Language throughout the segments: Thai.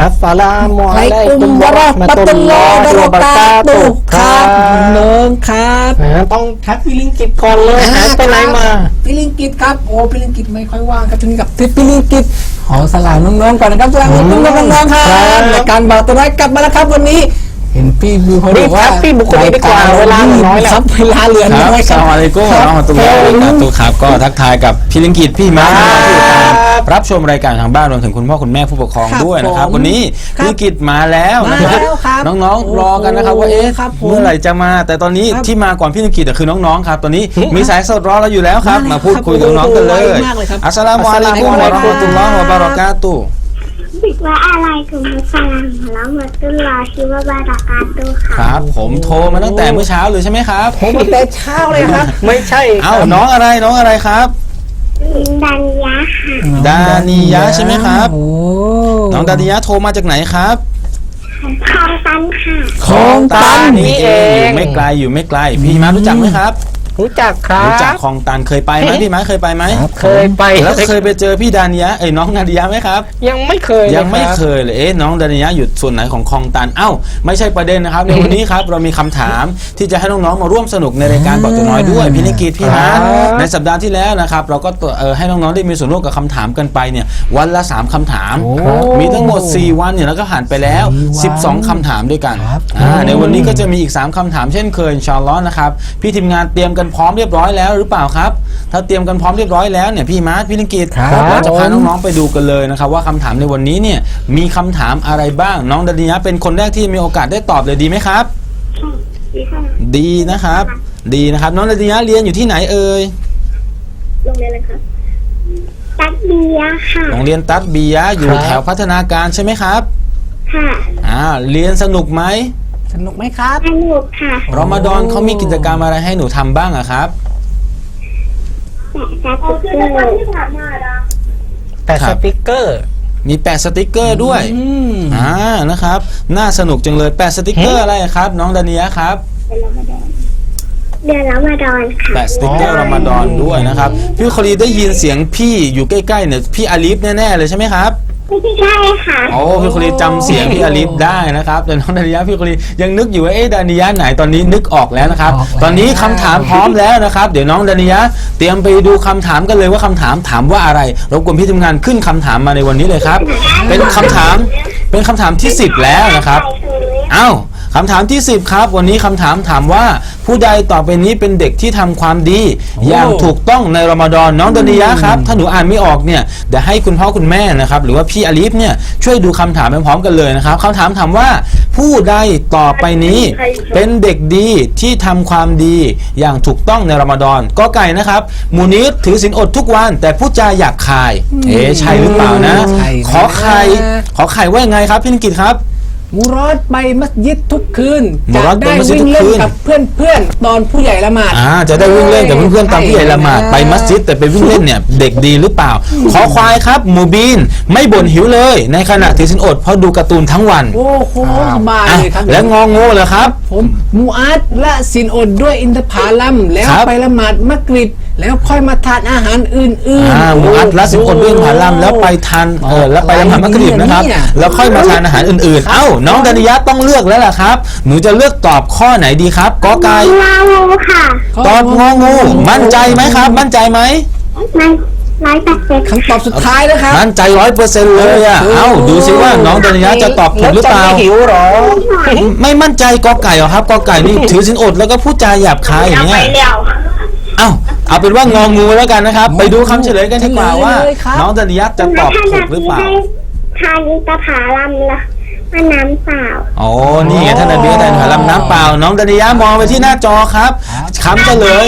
อัสสลามุอะไลลัยกุกุมมวะวะเราะเราะห์ห์มะมะตุตุลลลลออฮ์ฮิวะวะบะบะเราะเราะกากาตุตุฮ์ฮ์คครัรับบน้องครับอ่าต้องทักพี่ลิงกิตก่อนเลยหายไปไหนมาพี่ลิงกิตครับโอ้พี่ลิงกิตไม่ค่อยว่างครับช่วงนี้กับทิศพี่ลิงกิตขอสลามน้องๆก่อนนะครับสลามน้องๆน้องๆครัครับบรายการบอกตัวน้อยกลับมาแล้วครับวันนี้ เห็นพี่บิวเขาบอกว่ารีบครับพี่บุคคลนี้ดีกว่าเวลาเหลือน้อยแล้วครับเวลาเหลือคน้รับอยสครับลามอะลัยกุมวะเราะห์มะตุลลอฮิวะบะเราะกาตุฮ์ครับก็ทักทายกับพี่ลิงกิตพี่มาร์คครับที่ติดตามรับชมรายการทางบ้านรวมถึงคุณพ่อคุณแม่ผู้ปกครองครับด้วยนะครับผมวันนี้ครับพี่ลิงกิตมาแล้วนะครับมาแล้วครับน้องๆรอกันนะครับว่าเอ๊ะครับผมเมื่อไหร่จะมา แต่ตอนนี้ครับที่มาก่อนพี่ลิงกิตอะคือน้องๆครับตอนนี้มีสายสดรอเราอยู่แล้วครับ มาแล้วมาพูดคุยกับน้องๆกันเลยไวมากเลยครับอัสสลามุอะลัยกุมวะเราะห์มะตุลลอฮิวะบะเราะกาตุฮ์ บิดว่าอะไรกุมุสลามแล้วมาตุลลอฮิวะบารากาตุฮ์คค่ะรับ ผมโทรมาตั้งแต่เมื่อเช้าเลยใช่ไหมครับ ผมตั้งแต่เช้าเลยครับ ไม่ใช่เอ้าน้องอะไรน้องอะไรครับดันยะค่ะดานิยะใช่ไหมครับโอ้น้องดานิยะโทรมาจากไหนครับคลองตันค่ะคลองตันนี่เองอยู่ไม่ไกลอยู่ไม่ไกล พี่มารู้จักไหมครับ รู้จักครับ รู้จักคลองตันเคยไปไหมพี่มาเคยไปไหมเคยไปแล้วเคยไปเจอพี่ดานิยะเอ้ยน้องนาดิยะไหมครับ ยังไม่เคยยังไม่ลรับเคยเลยเอ๊ะน้องดานิยะอยู่ส่วนไหนของคลองตันเอ้าไม่ใช่ประเด็นนะครับในวันนี้ครับเรามีคำถามที่จะให้น้องๆมาร่วมสนุกในรายการบอกตัวน้อยด้วยพี่นิกิตพี่มาร์คครับในสัปดาห์ที่แล้วนะครับเราก็ตัวเออให้น้องๆได้มีส่วนร่วมกับคำถามกันไปเนี่ยวันละสามคำถาม มีทั้งหมด 4 วันเนี่ยแล้วก็ผ่านไปแล้ว 12คำถามด้วยกันครับอ่าในวันนี้ก็จะมีอีก 3คำถามเช่นเคยอินชาอัลลอฮ์นะครับพี่ทีมงานเตรียมกันพร้อมเรียบร้อยแล้วหรือเปล่าครับ ถ้าเตรียมกันพร้อมเรียบร้อยแล้วเนี่ยพี่มาร์คพี่ลิงกิตครับ เราจะพาน้องๆไปดูกันเลยนะครับว่าคำถามในวันนี้เนี่ยมีคำถามอะไรบ้างน้องดานิยะเป็นคนแรกที่มีโอกาสได้ตอบเลยดีไหมครับดีค่ะดีนะครับ ดีนะครับน้องดานิยะเรียนอยู่ที่ไหนเอ่ยโรงเรียนอะไรคะตัดเบียร์ค่ะ โรงเรียนตัดบียะอยู่แถวพัฒนาการใช่ไหมครับค่ะ อ่าเรียนสนุกไหม สนุกไหมครับ สนุกค่ะรอมฎอนเขามีกิจกรรมอะไรให้หนูทำบ้างอะครับ แต่สติ๊กเกอร์แต่ครัสบ ติกเกอร์ มีแปะสติกเกอร์ด้วย อืมอ่านะครับ น่าสนุกจังเลยแปะสติกเกอร์อะไรครับ น้องดานิยะครับ เดือนละมาดอนค่ะ แปะสติกเกอร์รอมฎอนด้วยนะครับ พี่คอลีได้ยินเสียงพี่อยู่ใกล้ๆเนี่ยพี่อาลีฟแน่ๆเลยใช่ไหมครับ ใช่ค่ะโอ้พี่คอลีจำเสียงพี่อาลีฟได้นะครับแต่น้องดานิยะพี่คอลียังนึกอยู่ว่าเอ๊ะดานิยะไหนตอนนี้นึกออกแล้วนะครับ ออกแล้ว ตอนนี้คำถามพร้อมแล้วนะครับ เดี๋ยวน้องดานิยะเตรียมไปดูคำถามกันเลยว่าคำถามถามว่าอะไรรบกวนพี่ทีมงานขึ้นคำถามมาในวันนี้เลยครับ เป็นคำถามเป็นคำถามที่ 10 แล้วนะครับ เอ้า คำถามที่ 10 ครับ วันนี้คำถามถามว่า ผู้ใดต่อไปนี้เป็นเด็กที่ทำความดี อย่างถูกต้องในรอมฎอนน้องดานิยะครับ ถ้าหนูอ่านไม่ออกเนี่ยเดี๋ยวให้คุณพ่อคุณแม่นะครับ หรือว่าพี่อาลีฟเนี่ยช่วยดูคำถามไปพร้อมกันเลยนะครับคำถามถามว่า ผู้ใดต่อไปนี้เป็นเด็กดีที่ทำความดี อย่างถูกต้องในรอมฎอนก็ไก่นะครับมูนิดถือศีลอดทุกวัน แต่พูดจาหยาบคาย เอ๊ะใช่หรือเปล่านะใช่นะ ขอไข่ขอไข่ว่ายังไงครับพี่นิกิตครับ มูรอดไปมัสยิดทุกคืนมูจะรอดไปได้มัสยิดวิ่งทุกเล่นคืน กับเพื่อนๆตอนผู้ใหญ่ละหมาด อ่าจะได้วิ่งเล่นกับเพื่อนๆตามที่ใหญ่ละหมาดไปมัสยิดแต่ไปวิ่งเล่นเนี่ยเด็กดีหรือเปล่า ขอควายครับหมูบีนไม่บ่นหิวเลย ในขณะถือสินอดเพราะดูการ์ตูนทั้งวันโอ้โหสบายอะเลยครับ แล้วงองูเหรอครับ ผมมูอาดละสินอดด้วยอินทผลัมแล้วครับ ไปละหมาดมักริบ แล้วค่อยมาทานอาหารอื่นๆอ่าหมูอัดละสินอดด้วยผาลัมแล้วไปทานเออแล้วไปละหมาดมักริบนะครับ เนี่ย แล้วค่อยมาทานอาหารอื่นๆ เอ้า น้องดานิยะต้องเลือกแล้วล่ะครับ หนูจะเลือกตอบข้อไหนดีครับกอไก่ลาวูค่ะตอบงองูมั่นใจไหมครับ มั่นใจไหม ร้อยร้อยแปดสิบคำตอบสุดท้ายนะครับมั่นใจร้อยเปอร์เซ็นต์เลยอะ เอ้า ดูสิว่าน้องดานิยะจะตอบถูกหรือเปล่าแล้วจะไม่หิวเหรอ ไม่มั่นใจกอไก่เหรอครับกอไก่นี่ถือสินอดแล้วก็พูดจาหยาบคายอย่างเงี้ยเดียว เอ้าเอาเป็นว่างองูแล้วกันนะครับ ไปดูคำเฉลยกันดีกว่าว่า เฉลยเลยครับ น้องดานิยะจะตอบถูกหรือเปล่าทานอินทผลัมละมาน้ำเปล่า โอ้นี่ไงท่านนบีแต่หาลำน้ำเปล่า น้องดานิยะมองไปที่หน้าจอครับ คำเฉลย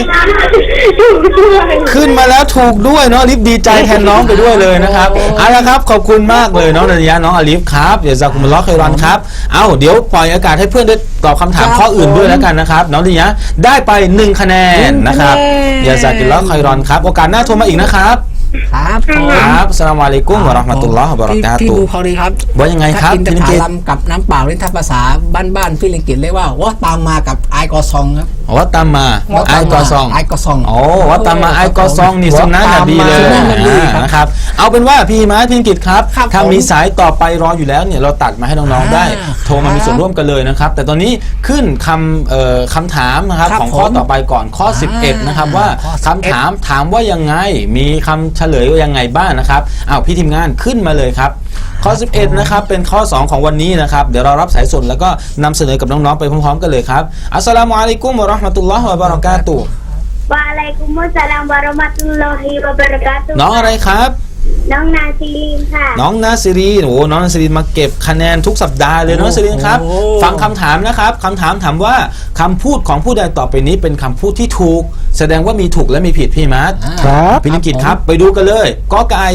ขึ้นมาแล้วถูกด้วยเนาะอลิฟดีใจแทนน้องไปด้วยเลยนะครับเอาละครับขอบคุณมากเลยน้องดานิยะน้องอลิฟครับเดี๋ยวจะคุณมาล็อกเคยรันครับเอ้าเดี๋ยวปล่อยอากาศให้เพื่อนได้ตอบคำถามข้ออื่นด้วยแล้วกันนะครับ น้องดานิยะได้ไปหนึ่งคะแนนนะครับหนึ่งคะแนนเดี๋ยวจะกินล็อกเคยรันครับ โอกาสหน้าโทรมาอีกนะครับครับผมครับสลามอะลัยกุมวะเราะห์มะตุลลอฮ์วะบะเราะกาพี่ตุดูฮ์เขาดีครับว่ายังไงครับถ้าอินทพี่นิผกิตลัมกับน้ำเปล่าเล่นทับภาษาบ้านๆฟิลิปปินส์เรียกว่าว่าตามมากับไอกอซองครับวัตตามาไอกอซองไอกอซอง โอ้วัตตามาไอกอซองนี่สุนนะนบีเลยสุนนะนบีครับอ่านะครับเอาเป็นว่าพี่มาร์ทพี่กิตครับครับถ้าผมมีสายต่อไปรออยู่แล้วเนี่ยเราตัดมาให้น้องๆได้ อ่าโทรมามีครับส่วนร่วมกันเลยนะครับ แต่ตอนนี้ขึ้นคำเอ่อคำถามนะครับครับของข้อผมต่อไปก่อนข้อ 11 นะครับว่าข้อคำ11ถามถามว่ายังไงมีคำเฉลยว่ายังไงบ้างนะครับอ้าวพี่ทีมงานขึ้นมาเลยครับ ข้อ 11 นะครับ เป็นข้อ 2 ของวันนี้นะครับ เดี๋ยวเรารับสายสดแล้วก็นำเสนอกับน้องๆไปพร้อมๆกันเลยครับ อัสสลามุอะลัยกุมวะเราะห์มะตุลลอฮ์วะบะเราะกาตุฮ์ Waalaikumsalam warahmatullahi wabarakatuh น้องอะไรครับ น้องนาซีลีนค่ะ น้องนาซิรีนโอ้โหน้องนาซิรีนมาเก็บคะแนนทุกสัปดาห์เลยน้องนาซิรีนครับ โอ้ฟังคำถามนะครับคำถามถามว่าคำพูดของผู้ใดต่อไปนี้เป็นคำพูดที่ถูก แสดงว่ามีถูกและมีผิดพี่มาร์ทครับพี่ลิงกิตครับ ไปดูกันเลยกอไก่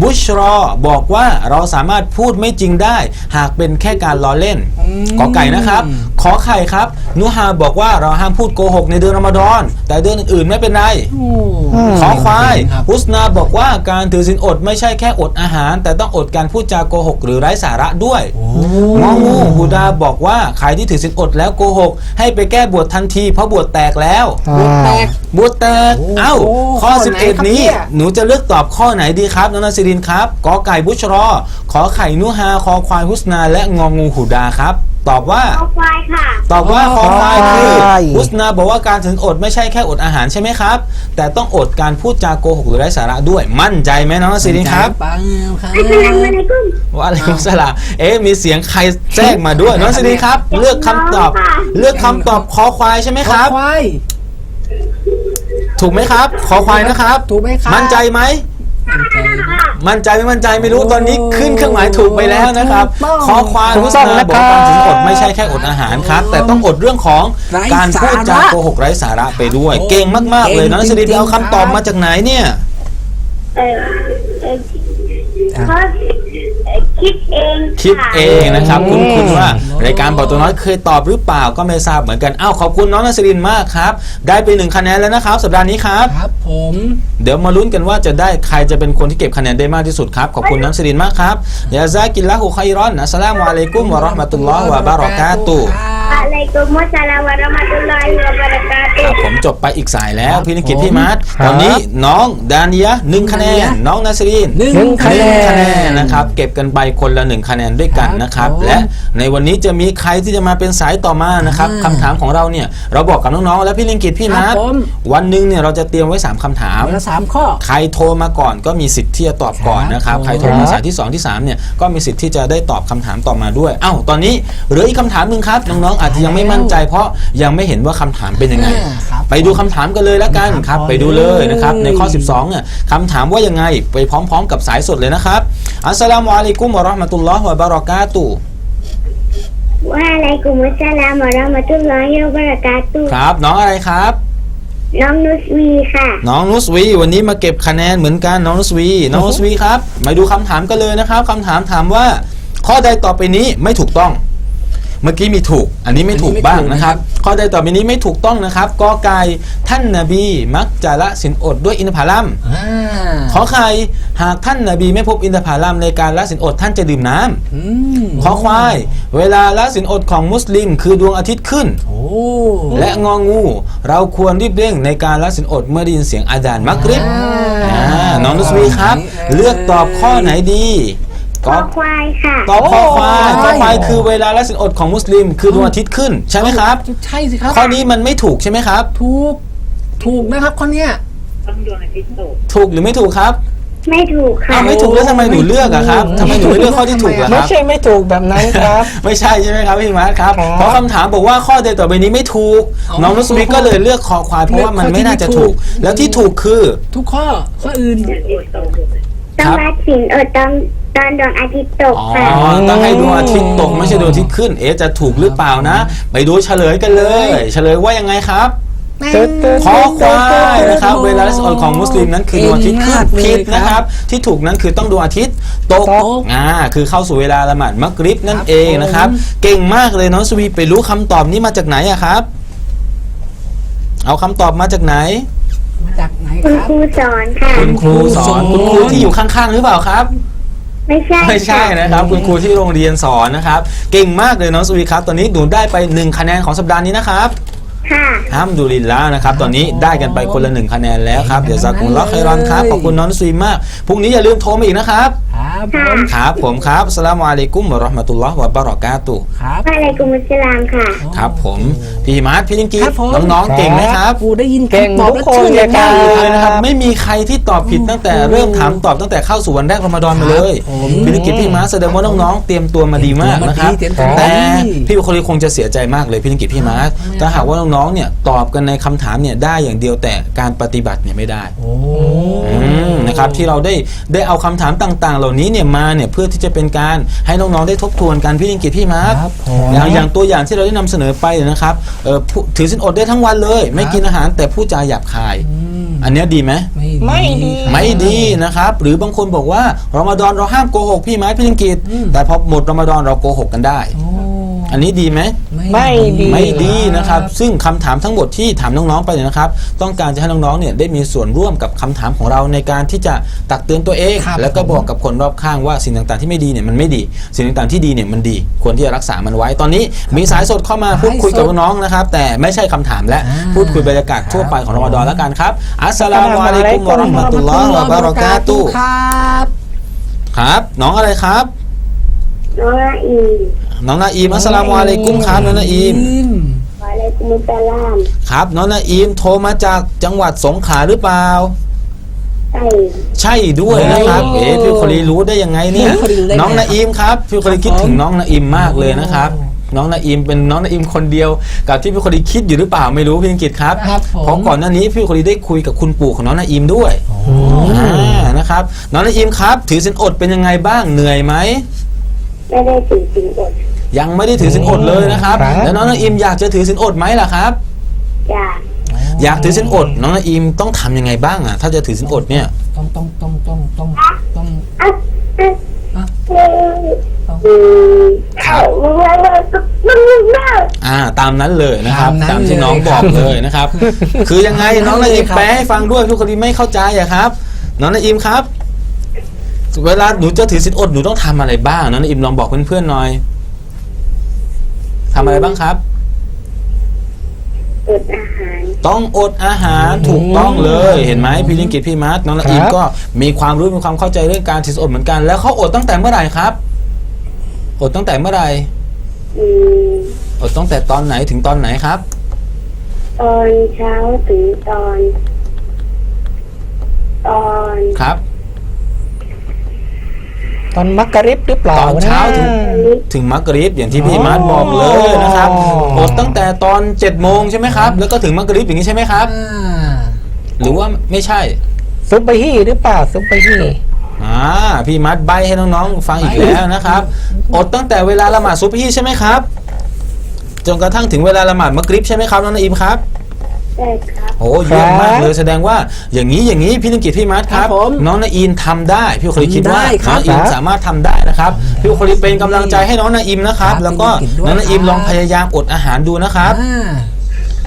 บุชรอบอกว่าเราสามารถพูดไม่จริงได้ หากเป็นแค่การล้อเล่นมกอไก่นะครับ ขอไข่ครับนุฮาบอกว่าเราห้ามพูดโกหกในเดือนรอมฎอน แต่เดือนอื่นๆไม่เป็นไรโอ้ขอควายครับอุสนาบอกว่าการถือศีลอดไม่ใช่แค่อดอาหาร แต่ต้องอดการพูดจาโกหกหรือไร้สาระด้วยโอ้งองูฮูดาบอกว่าใครที่ถือศีลอดแล้วโกหก ให้ไปแก้บวชทันทีเพราะบวชแตกแล้วบวกแตกบวชแตกโอ้เอ้าโอ้ข้อ ข้อไหนครับ11 นี้ เนี่ย หนูจะเลือกตอบข้อไหนดีครับน้องนาซิรินครับกอไก่บุชรอ ขอไข่นุฮาคอควายฮุสนา และงองูฮูดาครับ ตอบว่า เอาควายค่ะ ตอบว่าอ๋อคอควายคือควายอุสนาบอกว่าการถึงอดไม่ใช่แค่อดอาหารใช่ไหมครับ แต่ต้องอดการพูดจาโกหกหรือไร้สาระด้วยมั่นใจไหมน้องนัสซิรินครับ ปังครับ Assalamualaikum ว่าอะไรกุมสลามเอ๊ะมีเสียงใครแทรกมาด้วยน้องนัสซิรินครับ เลือกคำตอบค่ะเลือกคำตอบคอควายใช่ไหมครับ ควาย ถูกไหมครับคอควายนะครับ ถูกไหมครับมั่นใจไหม มั่นใจไม่มั่นใจไม่รู้ตอนนี้ขึ้นเครื่องหมายถูกไปแล้วนะครับ ถูกต้องคอควายถูมุกสต้องนานะบอกครับการถึงอดไม่ใช่แค่อดอาหารครับ แต่ต้องอดเรื่องของไร้การพูดจาสาระโกหกไร้สาระไปด้วย โอ้เก่งมากๆเลยเก่งน้องนัสซิรินจริงๆเอาคำตอบครับมาจากไหนเนี่ย เออเออเขาเอ่อ คิดเองคิดค่ะเองนะครับอืคุณมคุณว่ารายการบอกตัวน้อยเคยตอบหรือเปล่าก็ไม่ทราบเหมือนกันอ้าวขอบคุณน้องนัสรินมากครับ ได้ไปหนึ่งคะแนนแล้วนะครับ สัปดาห์นี้ครับ ครับผม เดี๋ยวมาลุ้นกันว่าจะได้ใครจะเป็นคนที่เก็บคะแนนได้มากที่สุดครับ ขอบคุณน้องนัสรินมากครับยาซากินละหูไครอนอัสสลามุอะลัยกุมวะเราะห์มะตุลลอฮ์วะบารอกาตุฮ์ Waalaikumsalam warahmatullahi ค wabarakatuh รับผมจบไปอีกสายแล้วพี่นิกิตผมพี่มาร์ทครับตอนนี้น้องดานิยะหนึ่งคะแนน น้องนัสรินหนึ่งหนึ่งคะแนหนึ่งคะแนนนนะครับ เก็บกันไปคนละหนึ่งคะแนนด้วยกันนะครับ ครับผมและในวันนี้จะมีใครที่จะมาเป็นสายต่อมานะครับอ่าคำถามของเราเนี่ยเราบอกกับน้องๆและพี่ลิงกิตพี่ครับนัทผม วันหนึ่งเนี่ยเราจะเตรียมไว้3คำถามวันละสามข้อ ใครโทรมาก่อนก็มีสิทธิ์ที่จะตอบก่อนนะครับ ครับ ใครโทรมาสายที่ 2 ที่3เนี่ยก็มีสิทธิ์ที่จะได้ตอบคำถามต่อมาด้วย เอ้า ตอนนี้เหลืออีกคำถามหนึ่งครับ น้องๆอาจจะยังไม่มั่นใจ เพราะยังไม่เห็นว่าคำถามเป็นยังไง อ่าครับไปดูคำถามกันเลยแล้วกันครับครับ ไปดูเลยนะครับเลยในข้อ 12เนี่ยคำถามว่ายังไงไปพร้อม ๆ กับสายสดเลยนะครับ อัสสลามุอะลัยกุมวะเราะห์มะตุลลอฮ์วะบารอกาตุฮ์ Waalaikumsalam warahmatullahi wabarakatuh ครับ น้องอะไรครับ น้องนุสวีค่ะ น้องนุสวีวันนี้มาเก็บคะแนนเหมือนกันน้องนุสวีน้องนุสวีครับมาดูคำถามกันเลยนะครับคำถามถามว่า ข้อใดต่อไปนี้ไม่ถูกต้อง เมื่อกี้มีถูก อันนี้ไม่ถูกอันนี้ไม่บ้างถูกนะครับนะครับ ข้อใดต่อไปนี้ไม่ถูกต้องนะครับกอไก่ท่านนบีมักจะละสินอดด้วยอินทผลัมอ่าขอไข่หากท่านนบีไม่พบอินทผลัมในการละสินอดท่านจะดื่มน้ำอืมขอควาย เวลาละสินอดของมุสลิม คือดวงอาทิตย์ขึ้นโอ้และงองู เราควรรีบเร่งในการละสินอดเมื่อได้ยินเสียงอาดานมักริบอ่าอ่าน้องนุสวีครับ เลือกตอบข้อไหนดี คก็อควายค่ะ ตอบข้อควายโอ้ข้อควายคือเวลาละสินอดของมุสลิม คือดวงอาทิตย์ขึ้นใช่ไหมครับ ใช่สิครับข้อนี้มันไม่ถูกใช่ไหมครับ ถูก ถูกนะครับข้อเนี้ยถูกหรือไม่ถูกครับ ไม่ถูกค่ะอ้าวไม่ถูกแล้วทำไมหนูเลือกอะครับทำไมหนูไม่เลือกข้อที่ถูกล่ะคไม่รับ ใช่ไม่ถูกแบบนั้นครับ ไม่ใช่ใช่ไหมครับพี่มาร์ทครับ ครับ เพราะคำถามบอกว่าข้อใดต่อไปนี้ไม่ถูกอ๋อน้องนุสวีก็เลยเลือกคอควายเพราะว่ามันไม่น่าจะถูก แล้วที่ถูกคือ ทุกข้อข้ออื่น ต้องรัดสินอดตอน ตอนดวงอาทิตย์ตกอ๋อค่ะ ต้องให้ดวงอาทิตย์ตกไม่ใช่ดวงอาทิตย์ขึ้น เอ๊ะจะถูกหรือเปล่านะ ไปดูเฉลยกันเลย เฉลยว่ายังไงครับตึ๊ดตึ๊ดคอควายนะครับเวลาละสอดของมุสลิมนั้นคือดวงอาทิตย์ขึ้นผิดนะครับ ที่ถูกนั้นคือต้องดวงอาทิตย์ตกตกอ่าคือเข้าสู่เวลาละหมาดมักริบนั่นครับเองนะครับผมเก่งมากเลยน้องสวีไปรู้คำตอบนี้มาจากไหนอะครับ เอาคำตอบมาจากไหน มาจากไหนคุณครับ ครูสอนค่ะ คุณครูสอนคุณครูที่อยู่ข้างๆหรือเปล่าครับ ไม่ใช่ไม่ใช่นะครับ คุณครูที่โรงเรียนสอนนะครับ เก่งมากเลยน้องสวีครับ ตอนนี้หนูได้ไปหนึ่งคะแนนของสัปดาห์นี้นะครับค่ะ ห้ามดูลินแล้วนะครับ ตอนนี้ได้กันไปคนละหนึ่งคะแนนแล้วครับ เดี๋ยวซากุลล็อกไครอนครับ ขอบคุณน้องซุยมาก พรุ่งนี้อย่าลืมโทรมาอีกนะครับ ครับผมครับผมครับสลามอะลัยกุมวะเราะห์มะตุลลอฮ์วะบะเราะกาตุฮ์ครับ วะอะลัยกุมุสสลามค่ะ ครับผมพี่หิมาร์ทพี่ลิงกีครับผม น้องๆเก่งไหมครับปูได้ยินเก่งคำตอบทุแล้วกคนชื่นเลยครัมากบเลยเลยนะครับไม่มีใครที่ตอบผิดตั้งแต่เริ่มถามตอบตั้งแต่เข้าสู่วันแรกรอมฎอนมาเลยครับผมพี่ลิงกิตพี่มาร์ทแสดงว่าน้องๆเตรียมตัวมาดีมากนะครับเตรียมตัวมาดี แต่เตรียมตัวมาดีพี่บุคลีคงจะเสียใจมากเลยพี่ลิงกิตพี่มาร์ทถ้าหากว่าน้องๆเนี่ยตอบกันในคำถามเนี่ยได้อย่างเดียวแต่การปฏิบัติเนี่ยไม่ได้ โอ้อืม นะครับที่เราได้ได้เอาคำถามต่าง ๆ เหล่านี้เนี่ยมาเนี่ยเพื่อที่จะเป็นการให้น้องๆได้ทบทวนกันพี่ลิงกิตพี่มาร์ทครับผมอย่างอย่างตัวอย่างที่เราได้นำเสนอไปนะครับเอ่อผู้ถือสินอดได้ทั้งวันเลย ไม่กินอาหารแต่พูดจาหยาบคายอืมอันเนี้ยดีไหมไม่ดีไม่ดีนะครับ หรือบางคนบอกว่ารอมฎอนเราห้ามโกหกพี่ไม้พี่ลิงกิตอืมแต่พอหมดรอมฎอนเราโกหกกันได้โอ้อันนี้ดีไหมไม่ดีไม่ดีนะครับ ซึ่งคำถามทั้งหมดที่ถามน้องๆไปเนี่ยนะครับ ต้องการจะให้น้องๆเนี่ยได้มีส่วนร่วมกับคำถามของเราในการที่จะตักเตือนตัวเองครับแล้วก็บอกกับคนรอบข้างว่าสิ่งต่างๆที่ไม่ดีเนี่ยมันไม่ดี สิ่งต่างๆที่ดีเนี่ยมันดี ควรที่จะรักษามันไว้ ตอนนี้มีสายสดเข้ามาพูดคุยกับน้องๆนะครับ แต่ไม่ใช่คำถามและอ่าพูดคุยบรรยากาศทั่วไปของรอมฎอนแล้วกันครับ อัสสลามุอะลัยกุมวะเราะห์มะตุลลอฮ์วะบะเราะกาตุฮ์ครับ ครับ น้องอะไรครับน้องละอี น้องนาอีมอัสสลามุอะลัยกุมครับน้องนาอีมมวะอะลัยกุมุสสลามครับ น้องนาอีมโทรมาจากจังหวัดสงขลาหรือเปล่า ใช่ใช่ด้วยนะครับ โอ้เอ๊ะพี่คนรีรู้ได้ยังไงเนี่ยพี่คนรีรู้ได้ไงน้องนาอิมครับพี่คนรีคิดครับผมถึงน้องนาอิมมากเลยนะครับ น้องนาอิมเป็นน้องนาอิมคนเดียว กับที่พี่คนรีคิดอยู่หรือเปล่าไม่รู้พี่อังกิตครับครับผม เพราะก่อนหน้านี้พี่คนรีได้คุยกับคุณปู่ของน้องนาอิมด้วยอ่านะครับ น้องนาอิมครับ ถือสินอดเป็นยังไงบ้างเหนื่อยไหมไม่ได้ถือสินอด ยังไม่ได้ถือสินอดเลยนะครับ ครับ แล้วน้องนาอิมอยากจะถือสินอดไหมล่ะครับ อยากอยากถือสินอดน้องนาอิมต้องทำยังไงบ้างอะถ้าจะถือสินอดเนี่ย ต้องต้องต้องต้องต้องต้อง อะอะอะ อืมอืมครับ มึงแล้วมึงมึงแล้ว อ่าตามนั้นเลยนะครับ ตามนั้นตามที่น้องเลยบอกครับเลยนะครับ คือยังไงตามนั้นน้องนาอิมเลยครับ แปลให้ฟังด้วยทุกคนที่ไม่เข้าใจอะครับ น้องนาอิมครับ เวลาหนูจะถือศีลอดหนูต้องทำอะไรบ้างน้องนาอิมลองบอกเพื่อนๆหน่อยทำอะไรบ้างครับ อดอาหาร ต้องอดอาหารถูกต้องเลยเห็นไหมพี่ลิงกิตพี่มาร์ทน้องนาอิมครับ ก็มีความรู้มีความเข้าใจเรื่องการถือศีลอดเหมือนกัน แล้วเขาอดตั้งแต่เมื่อไหร่ครับ อดตั้งแต่เมื่อไหร่อืมอดตั้งแต่ตอนไหนถึงตอนไหนครับ ตอนเช้าถึงตอน ตอน ครับ ตอนมักกะริบหรือเปล่าตอนเช้าถึงนะนี้ถึงมักกะริบอย่างที่พี่มาร์ทบอกเลยนะครับอ๋ออดตั้งแต่ตอน7จ็ดโมงใช่ไหมครับ แล้วก็ถึงมักกะริบอย่างนี้ใช่ไหมครับอ่าหรือว่าไม่ใช่ ซุปเปอร์ฮี่หรือเปล่าซุปเปอร์ฮี่อ่าพี่มาร์ทใบให้น้องๆ ฟังอีกแล้วนะครับ อดตั้งแต่เวลาละหมาดซุบฮี่ใช่ไหมครับจนกระทั่งถึงเวลาละหมาดมักริบใช่ไหมครับน้องนาอิมครับ ใช่ครับ โอ้เยี่ยมมากเลยแสดงว่าอย่างนี้อย่างนี้พี่นังกิตพี่มาร์ทครับ ครับผมน้องนาอินทำได้พี่เคยคิดว่าทำได้ครัน้อบงอินสามารถทำได้นะครับพี่เคยเป็นกำลังใจให้น้องนาอิมนะครับ ครับแล้วก็พี่นักกิจด้วยน้องนาอิมครับ ลองพยายามอดอาหารดูนะครับ อ่า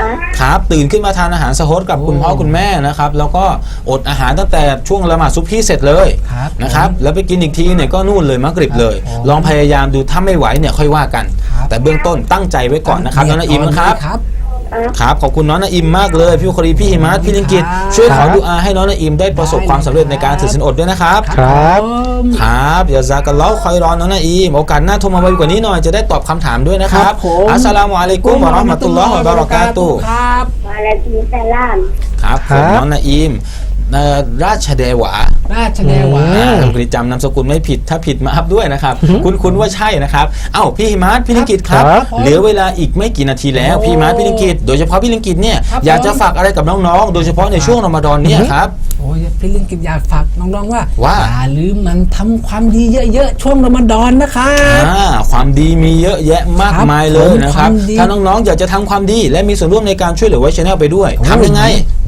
อะครับตื่นขึ้นมาทานอาหารสะฮดกับคุณพ่อคุณแม่นะครับแล้วก็อดอาหารตั้งแต่ช่วงละหมาดซุปพี่เสร็จเลยครับนะครับแล้วไปกินอีกทีเนี่ยก็นู่นเลยมักริบเลย ครับผมลองพยายามดูถ้าไม่ไหวเนี่ยค่อยว่ากัน ครับ แต่เบื้องต้นตั้งใจไว้ก่อนนะครับน้องนาอิมนะครับ ครับ ครับขอบคุณน้องนาอิมมากเลยพี่ครีพี่หิมัสพี่ลิงกิตครับช่วยขอดุอาให้น้องนาอิมได้ประสบความสำเร็จในการถือศีลอดด้วยนะครับครับผมครับอย่าซากันเล้าคอยรอนน้องนาอิมโอกาสหน้าโทรมาไวกว่านี้หน่อยจะได้ตอบคำถามด้วยนะครับครับผมอัสสลามุอะลัยกุมวะเราะห์มะตุลลอฮ์วะบะเราะกาตุฮ์ครับวะอะลัยกุมุสสลามครับผครัมบน้องนาอิม เอ่อราชเดวะราชแนวา อ่าผมจำนามสกุลไม่ผิดถ้าผิดมาอัพด้วยนะครับ คุณคุณว่าใช่นะครับ เอ้าพี่หิมัสพี่ลิงกิตครับ ครับเหลือเวลาอีกไม่กี่นาทีแล้วโอ้พี่หิมัสพี่ลิงกิตโดยเฉพาะพี่ลิงกิตเนี่ยครับอยากจะผม ฝากอะไรกับน้องๆ โดยเฉพาะในช่วงรอมฎอนเนี่ยครับ โอ้ยพี่ลิงกินอยากฝากน้องๆว่าว่า อย่าลืมมันทำความดีเยอะๆช่วงรอมฎอนนะครับอ่าความดีมีเยอะแยะมากครับมายเลยนะครับผมความดี ถ้าน้องๆ อยากจะทำความดี และมีส่วนร่วมในการช่วยเหลือไว้ชแนลไปด้วยทำยังไง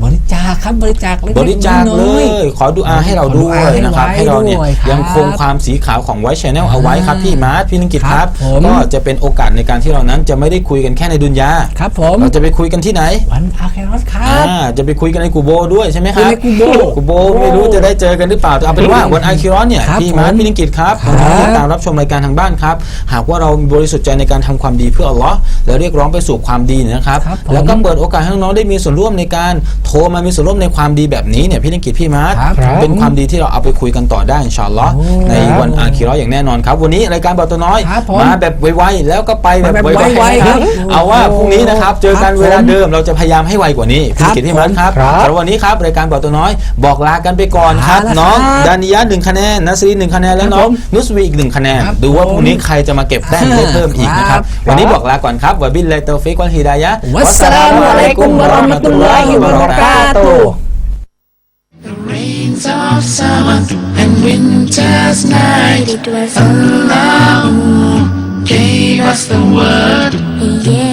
บริจาคครับบริจาคเล็กๆบริจาคเลน้อยยขอดุอาให้เราด้วยนะครับขอดุอาให้ให้เราเนี่ยด้วยครับยังคงความสีขาวของไว้ชแนลเอาไว้ครับพี่มาร์ทพี่ลิงกิตคครัรับบผมก็จะเป็นโอกาสในการที่เรานั้นจะไม่ได้คุยกันแค่ในดุนยาครับผมเราจะไปคุยกันที่ไหน วันอาเครอสครัอ่าบจะไปคุยกันในกูโบด้วยใช่ไหมคคุยรับในกูโบกูโบไม่รู้จะได้เจอกันหรือเปล่าแต่เอาเป็นว่าวันอาคิรอนเนี่ยครับพี่มาร์ทผมพี่ลิงกิตครับครับน้องๆที่ตามรับชมรายการทางบ้านครับ หากว่าเราบริสุทธิ์ใจในการทำความดีเพื่ออัลลอฮ์แล้วเรียกร้องไปสู่ความดีเนี่ยนะครับครับผมแล้วก็เปิดโอกาสให้น้องๆได้มีส่วนร่วมในการโทรมามีส่วนร่วมในความดีแบบนี้เนี่ยพี่ลิงกิตพี่มาร์ทครับเป็นความดีที่เราเอาไปคุยกันต่อได้อินชาอัลลอฮ์โอ้ในวันอาคิรออย่างแน่นอนครับ วันนี้รายการเบาตัวน้อย ครับผมมาแบบไวๆแล้วก็ไปแบบแบบไวๆไวๆนะครับครับเอาว่าพรุ่งนี้นะครับเจอกันครับเวลาผมเดิมเราจะพยายามให้ไวกว่านี้ครัพี่บกิตพี่มาร์ทครับครับ สำหรับวันนี้ครับรายการเบาตัวน้อย บอกลากันไปก่อนครับเอาละน้องครับดานิยะหนึ่งคะแนนนัสรีหนึ่งคะแนนและน้องครับผมนุสวีอีกหนึ่งคะแนนครับดูว่าผมพรุ่งนี้ใครจะมาเก็บแต้มได้เพิ่มอีกนะครับครับวันนี้บอกลาก่อนครับวะบิลลาฮิตตอฟิกวัลฮิดายะห์วัสสลามุอะลัยกุมวะเราะห์มะตุลลอฮิวะบะเราะกาตุฮ์ rains of summer and winter's night. It was Allah who gave us the word. yeah